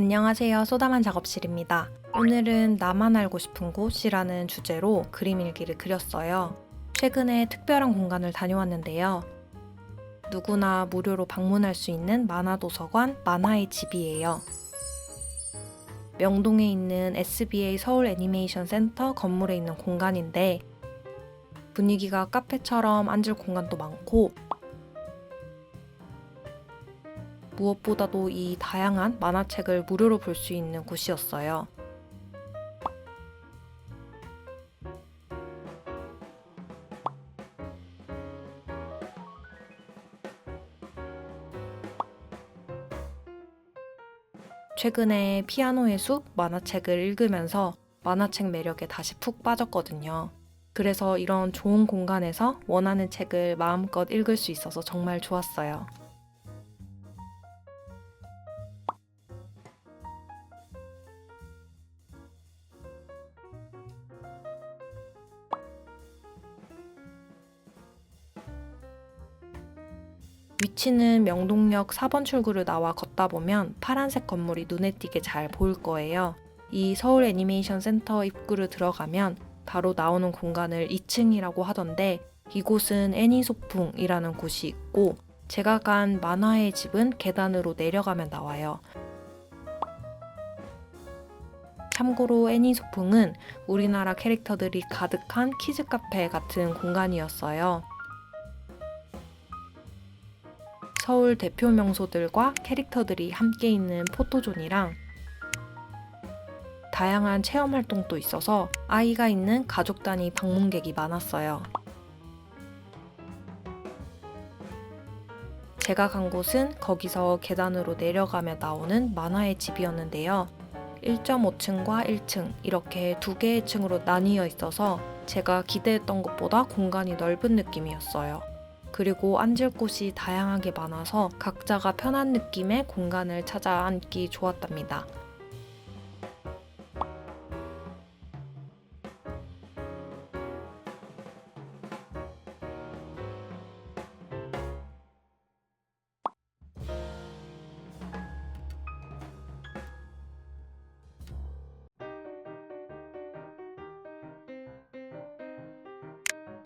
안녕하세요. 소다만 작업실입니다. 오늘은 나만 알고 싶은 곳이라는 주제로 그림 일기를 그렸어요. 최근에 특별한 공간을 다녀왔는데요. 누구나 무료로 방문할 수 있는 만화도서관 만화의 집이에요. 명동에 있는 SBA 서울 애니메이션 센터 건물에 있는 공간인데 분위기가 카페처럼 앉을 공간도 많고 무엇보다도 이 다양한 만화책을 무료로 볼 수 있는 곳이었어요. 최근에 피아노의 숲 만화책을 읽으면서 만화책 매력에 다시 푹 빠졌거든요. 그래서 이런 좋은 공간에서 원하는 책을 마음껏 읽을 수 있어서 정말 좋았어요. 위치는 명동역 4번 출구를 나와 걷다 보면 파란색 건물이 눈에 띄게 잘 보일 거예요. 이 서울 애니메이션 센터 입구를 들어가면 바로 나오는 공간을 2층이라고 하던데 이곳은 애니소풍이라는 곳이 있고 제가 간 만화의 집은 계단으로 내려가면 나와요. 참고로 애니소풍은 우리나라 캐릭터들이 가득한 키즈 카페 같은 공간이었어요. 서울 대표 명소들과 캐릭터들이 함께 있는 포토존이랑 다양한 체험 활동도 있어서 아이가 있는 가족 단위 방문객이 많았어요. 제가 간 곳은 거기서 계단으로 내려가며 나오는 만화의 집이었는데요. 1.5층과 1층 이렇게 두 개의 층으로 나뉘어 있어서 제가 기대했던 것보다 공간이 넓은 느낌이었어요. 그리고 앉을 곳이 다양하게 많아서 각자가 편한 느낌의 공간을 찾아 앉기 좋았답니다.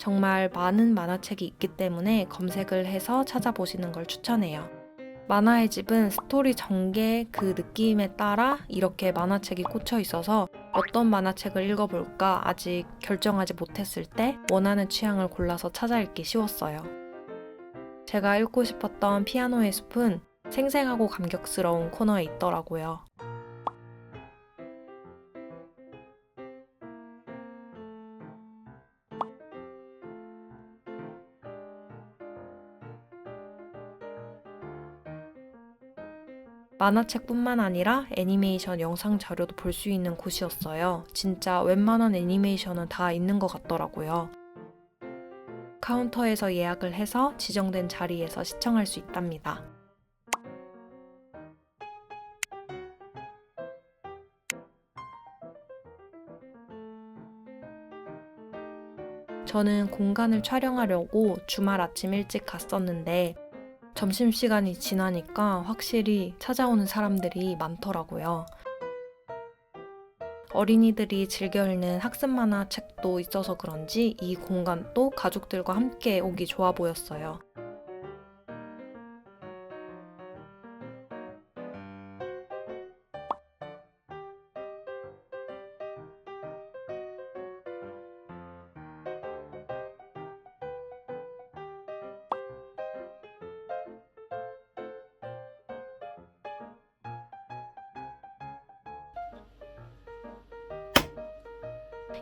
정말 많은 만화책이 있기 때문에 검색을 해서 찾아보시는 걸 추천해요. 만화의 집은 스토리 전개 그 느낌에 따라 이렇게 만화책이 꽂혀 있어서 어떤 만화책을 읽어볼까 아직 결정하지 못했을 때 원하는 취향을 골라서 찾아 읽기 쉬웠어요. 제가 읽고 싶었던 피아노의 숲은 생생하고 감격스러운 코너에 있더라고요. 만화책뿐만 아니라 애니메이션 영상 자료도 볼 수 있는 곳이었어요. 진짜 웬만한 애니메이션은 다 있는 것 같더라고요. 카운터에서 예약을 해서 지정된 자리에서 시청할 수 있답니다. 저는 공간을 촬영하려고 주말 아침 일찍 갔었는데 점심시간이 지나니까 확실히 찾아오는 사람들이 많더라고요. 어린이들이 즐겨 읽는 학습 만화 책도 있어서 그런지 이 공간도 가족들과 함께 오기 좋아 보였어요.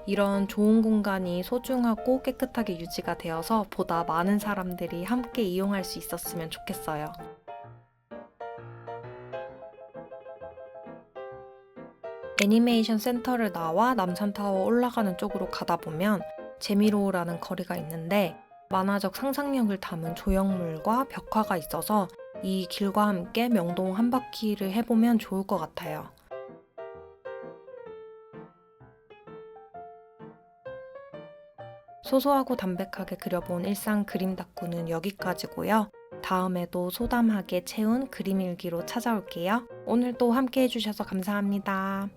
이런 좋은 공간이 소중하고 깨끗하게 유지가 되어서 보다 많은 사람들이 함께 이용할 수 있었으면 좋겠어요. 애니메이션 센터를 나와 남산타워 올라가는 쪽으로 가다 보면 재미로우라는 거리가 있는데 만화적 상상력을 담은 조형물과 벽화가 있어서 이 길과 함께 명동 한 바퀴를 해보면 좋을 것 같아요. 소소하고 담백하게 그려본 일상 그림 닦구는 여기까지고요. 다음에도 소담하게 채운 그림 일기로 찾아올게요. 오늘도 함께 해주셔서 감사합니다.